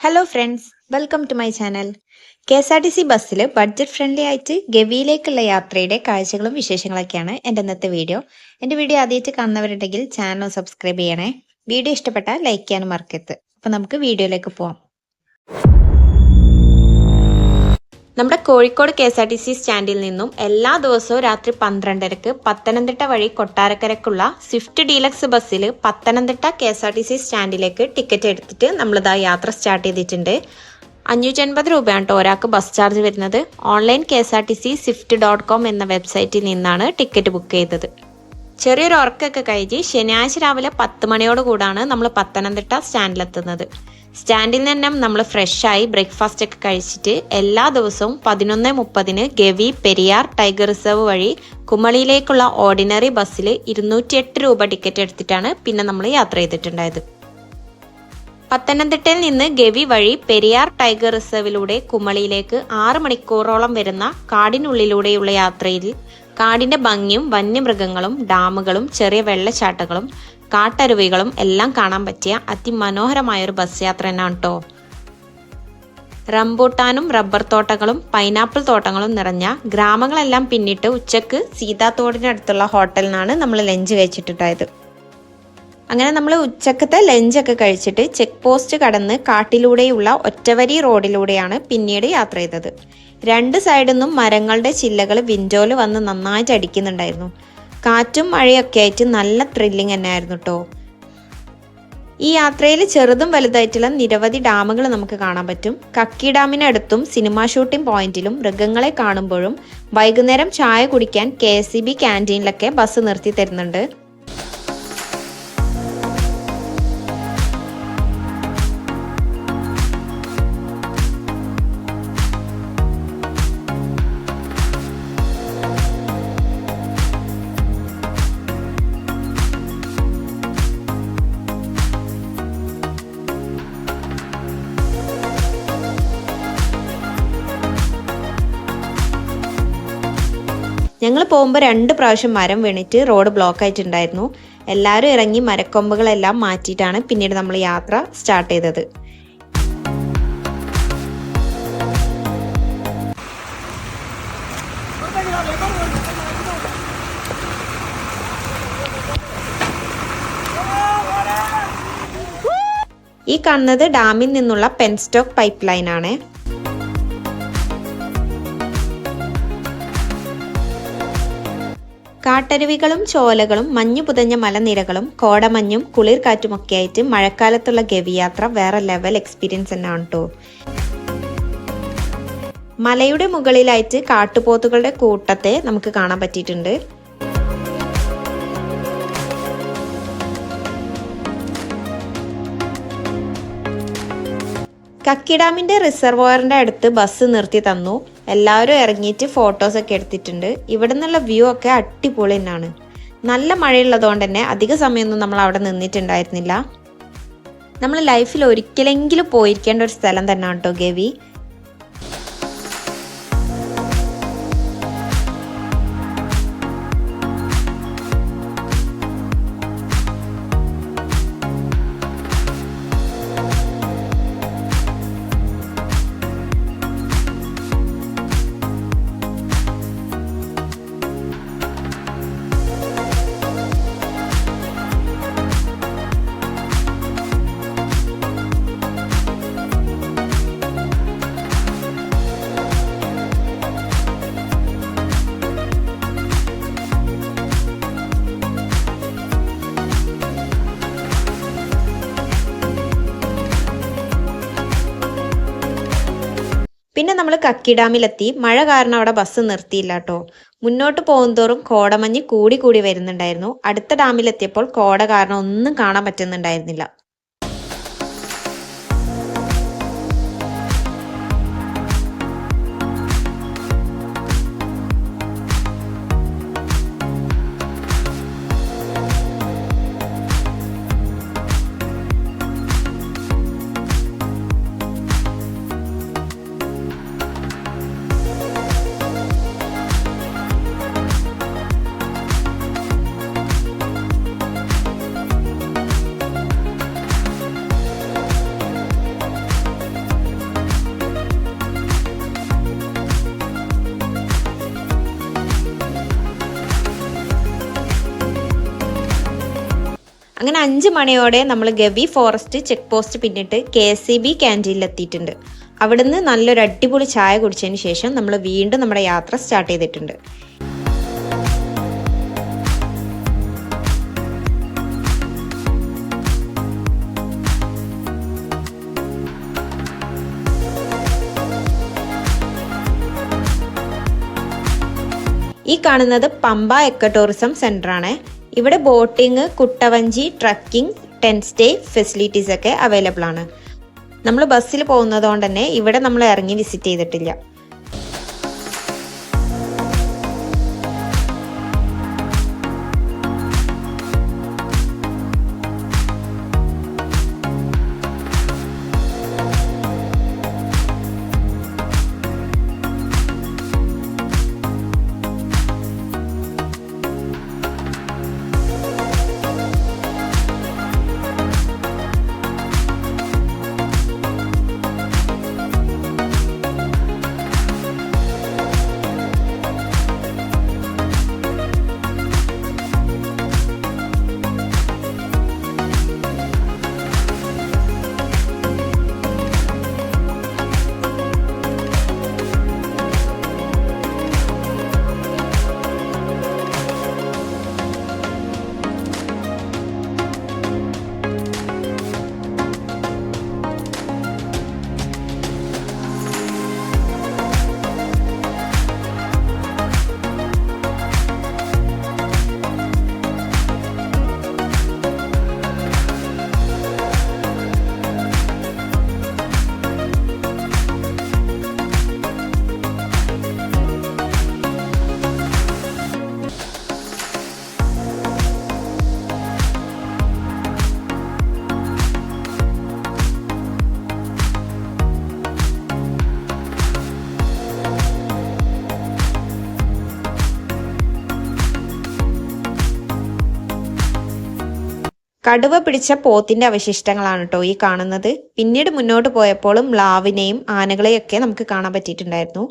Hello friends welcome to my channel K S R T C ബസ്സിൽ budget friendly ആയിട്ട് ഗവിയിലേക്കുള്ള യാത്രയുടെ കാഴ്ചകളും വിശേഷങ്ങളൊക്കെയാണ് എന്റെ ഇന്നത്തെ വീഡിയോ എന്റെ വീഡിയോ ആദ്യമായിട്ട് കാണുന്നവരുണ്ടെങ്കിൽ ചാനൽ സബ്സ്ക്രൈബ് ചെയ്യണേ. വീഡിയോ ഇഷ്ടപ്പെട്ടാൽ ലൈക്ക് ചെയ്യാനും മറക്കരുത്. അപ്പോൾ നമുക്ക് വീഡിയോയിലേക്ക് പോവാം. നമ്മുടെ Kozhikode K S R T C സ്റ്റാൻഡിൽ നിന്നും എല്ലാ ദിവസവും രാത്രി പന്ത്രണ്ടരക്ക് പത്തനംതിട്ട വഴി കൊട്ടാരക്കരക്കുള്ള സ്വിഫ്റ്റ് ഡീലക്സ് ബസ്സിൽ Pathanamthitta K S R T C സ്റ്റാൻഡിലേക്ക് ticket എടുത്തിട്ട് നമ്മളിതാ യാത്ര സ്റ്റാർട്ട് ചെയ്തിട്ടുണ്ട്. അഞ്ഞൂറ്റൻപത് രൂപയാണ് കേട്ടോ ഒരാൾക്ക് ബസ് ചാർജ് വരുന്നത്. Online K S R T C swift dot com എന്ന വെബ്സൈറ്റിൽ നിന്നാണ് ടിക്കറ്റ് ബുക്ക് ചെയ്തത്. ചെറിയൊരു ഉറക്കൊക്കെ കഴിഞ്ഞ് ശനിയാഴ്ച രാവിലെ പത്ത് മണിയോട് കൂടാണ് നമ്മൾ പത്തനംതിട്ട സ്റ്റാൻഡിലെത്തുന്നത്. സ്റ്റാൻഡിൽ നിന്നും നമ്മൾ ഫ്രഷായി ബ്രേക്ക്ഫാസ്റ്റ് ഒക്കെ കഴിച്ചിട്ട് എല്ലാ ദിവസവും പതിനൊന്ന് മുപ്പതിന് ഗവി പെരിയാർ ടൈഗർ റിസർവ് വഴി കുമളിയിലേക്കുള്ള ഓർഡിനറി ബസ്സിൽ ഇരുന്നൂറ്റിയെട്ട് രൂപ ടിക്കറ്റ് എടുത്തിട്ടാണ് പിന്നെ നമ്മൾ യാത്ര ചെയ്തിട്ടുണ്ടായത്. പത്തനംതിട്ടയിൽ നിന്ന് ഗവി വഴി പെരിയാർ ടൈഗർ റിസർവിലൂടെ കുമളിയിലേക്ക് ആറ് മണിക്കൂറോളം വരുന്ന കാടിനുള്ളിലൂടെയുള്ള യാത്രയിൽ കാടിന്റെ ഭംഗിയും വന്യമൃഗങ്ങളും ഡാമുകളും ചെറിയ വെള്ളച്ചാട്ടങ്ങളും കാട്ടരുവികളും എല്ലാം കാണാൻ പറ്റിയ അതിമനോഹരമായ ഒരു ബസ് യാത്ര തന്നെയാണ് കേട്ടോ റംബൂട്ടാനും റബ്ബർ തോട്ടങ്ങളും പൈനാപ്പിൾ തോട്ടങ്ങളും നിറഞ്ഞ ഗ്രാമങ്ങളെല്ലാം പിന്നിട്ട് ഉച്ചയ്ക്ക് സീതാത്തോടിനടുത്തുള്ള ഹോട്ടലിനാണ് നമ്മൾ ലഞ്ച് കഴിച്ചിട്ടുണ്ടായത്. അങ്ങനെ നമ്മൾ ഉച്ചക്കത്തെ ലഞ്ചൊക്കെ കഴിച്ചിട്ട് ചെക്ക് പോസ്റ്റ് കടന്ന് കാട്ടിലൂടെയുള്ള ഒറ്റവരി റോഡിലൂടെയാണ് പിന്നീട് യാത്ര ചെയ്തത്. രണ്ട് സൈഡിൽ നിന്നും മരങ്ങളുടെ ചില്ലകൾ വിൻഡോയിൽ വന്ന് നന്നായിട്ട് അടിക്കുന്നുണ്ടായിരുന്നു. കാറ്റും മഴയൊക്കെ ആയിട്ട് നല്ല ത്രില്ലിംഗ് തന്നെയായിരുന്നു കേട്ടോ ഈ യാത്രയിൽ ചെറുതും വലുതായിട്ടുള്ള നിരവധി ഡാമുകൾ നമുക്ക് കാണാൻ പറ്റും. കക്കി ഡാമിനടുത്തും സിനിമാ ഷൂട്ടിംഗ് പോയിന്റിലും മൃഗങ്ങളെ കാണുമ്പോഴും വൈകുന്നേരം ചായ കുടിക്കാൻ കെ എസ് സി ബി ക്യാന്റീനിലൊക്കെ ബസ് നിർത്തി തരുന്നുണ്ട്. ഞങ്ങൾ പോകുമ്പോൾ രണ്ട് പ്രാവശ്യം മരം വീണിട്ട് റോഡ് ബ്ലോക്ക് ആയിട്ടുണ്ടായിരുന്നു. എല്ലാവരും ഇറങ്ങി മരക്കൊമ്പുകളെല്ലാം മാറ്റിയിട്ടാണ് പിന്നീട് നമ്മൾ യാത്ര സ്റ്റാർട്ട് ചെയ്തത്. ഈ കാണുന്നത് ഡാമിൽ നിന്നുള്ള പെൻസ്റ്റോക്ക് പൈപ്പ് ലൈൻ കാട്ടരുവികളും ചോലകളും മഞ്ഞു പുതഞ്ഞ മലനിരകളും കോടമഞ്ഞും കുളിർ കാറ്റുമൊക്കെയായിട്ട് മഴക്കാലത്തുള്ള ഗവിയാത്ര വേറെ ലെവൽ എക്സ്പീരിയൻസ് തന്നെയാണ് കേട്ടോ മലയുടെ മുകളിലായിട്ട് കാട്ടുപോത്തുകളുടെ കൂട്ടത്തെ നമുക്ക് കാണാൻ പറ്റിയിട്ടുണ്ട്. കക്കിഡാമിന്റെ റിസർവോയറിന്റെ അടുത്ത് ബസ് നിർത്തി തന്നു. എല്ലാവരും ഇറങ്ങിയിട്ട് ഫോട്ടോസ് ഒക്കെ എടുത്തിട്ടുണ്ട്. ഇവിടെ നിന്നുള്ള വ്യൂ ഒക്കെ അടിപൊളി തന്നെയാണ്. നല്ല മഴയുള്ളതുകൊണ്ട് തന്നെ അധിക സമയമൊന്നും നമ്മൾ അവിടെ നിന്നിട്ടുണ്ടായിരുന്നില്ല. നമ്മൾ ലൈഫിൽ ഒരിക്കലെങ്കിലും പോയിരിക്കേണ്ട ഒരു സ്ഥലം തന്നെയാണ് കേട്ടോ ഗവി. പിന്നെ നമ്മൾ കക്കി ഡാമിലെത്തി മഴ കാരണം അവിടെ ബസ് നിർത്തിയില്ല കേട്ടോ മുന്നോട്ട് പോകുന്തോറും കോടമഞ്ഞ് കൂടി കൂടി വരുന്നുണ്ടായിരുന്നു. അടുത്ത ഡാമിലെത്തിയപ്പോൾ കോട കാരണം ഒന്നും കാണാൻ പറ്റുന്നുണ്ടായിരുന്നില്ല. അങ്ങനെ അഞ്ച് മണിയോടെ നമ്മൾ ഗവി ഫോറസ്റ്റ് ചെക്ക് പോസ്റ്റ് പിന്നിട്ട് കെ എസ് സി ബി ക്യാന്റീനിൽ എത്തിയിട്ടുണ്ട്. അവിടുന്ന് നല്ലൊരു അടിപൊളി ചായ കുടിച്ചതിന് ശേഷം നമ്മൾ വീണ്ടും നമ്മുടെ യാത്ര സ്റ്റാർട്ട് ചെയ്തിട്ടുണ്ട്. ഈ കാണുന്നത് പമ്പ എക്കോ ടൂറിസം സെന്റർ ആണ്. ഇവിടെ ബോട്ടിങ് കുട്ടവഞ്ചി ട്രക്കിംഗ് ടെൻ സ്റ്റേ ഫെസിലിറ്റീസ് ഒക്കെ അവൈലബിൾ ആണ്. നമ്മൾ ബസ്സിൽ പോകുന്നതുകൊണ്ട് തന്നെ ഇവിടെ നമ്മൾ ഇറങ്ങി വിസിറ്റ് ചെയ്തിട്ടില്ല. കടുവ പിടിച്ച പോത്തിന്റെ അവശിഷ്ടങ്ങളാണ് കേട്ടോ ഈ കാണുന്നത്. പിന്നീട് മുന്നോട്ട് പോയപ്പോഴും മ്ലാവിനെയും ആനകളെയൊക്കെ നമുക്ക് കാണാൻ പറ്റിയിട്ടുണ്ടായിരുന്നു.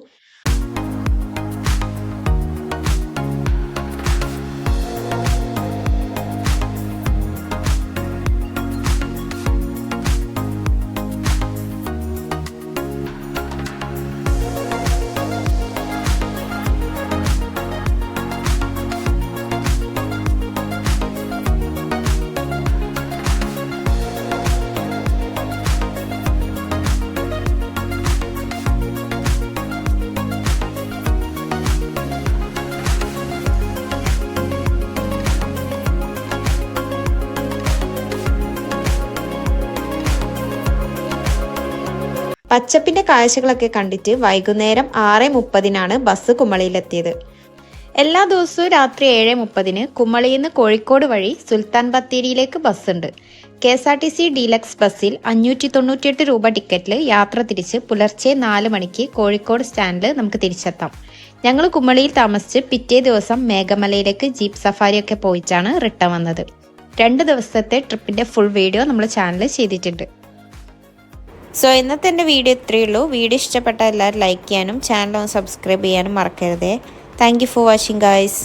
പച്ചപ്പിന്റെ കാഴ്ചകളൊക്കെ കണ്ടിട്ട് വൈകുന്നേരം ആറ് മുപ്പതിനാണ് ബസ് കുമളിയിലെത്തിയത്. എല്ലാ ദിവസവും രാത്രി ഏഴ് മുപ്പതിന് കുമളിയിൽ നിന്ന് കോഴിക്കോട് വഴി സുൽത്താൻ ബത്തേരിയിലേക്ക് ബസ്സുണ്ട്. K S R T C deluxe ബസ്സിൽ അഞ്ഞൂറ്റി തൊണ്ണൂറ്റിയെട്ട് രൂപ ടിക്കറ്റിൽ യാത്ര തിരിച്ച് പുലർച്ചെ നാല് മണിക്ക് കോഴിക്കോട് സ്റ്റാൻഡിൽ നമുക്ക് തിരിച്ചെത്താം. ഞങ്ങൾ കുമളിയിൽ താമസിച്ച് പിറ്റേ ദിവസം മേഘമലയിലേക്ക് ജീപ്പ് സഫാരിയൊക്കെ പോയിട്ടാണ് റിട്ടേൺ വന്നത്. രണ്ട് ദിവസത്തെ ട്രിപ്പിന്റെ ഫുൾ വീഡിയോ നമ്മൾ ചാനൽ ചെയ്തിട്ടുണ്ട്. സോ ഇന്നത്തെ എന്റെ വീഡിയോ ഇത്രയേ ഉള്ളൂ. വീഡിയോ ഇഷ്ടപ്പെട്ട എല്ലാവരും ലൈക്ക് ചെയ്യാനും ചാനൽ ഒന്ന് സബ്സ്ക്രൈബ് ചെയ്യാനും മറക്കരുതേ. Thank for watching guys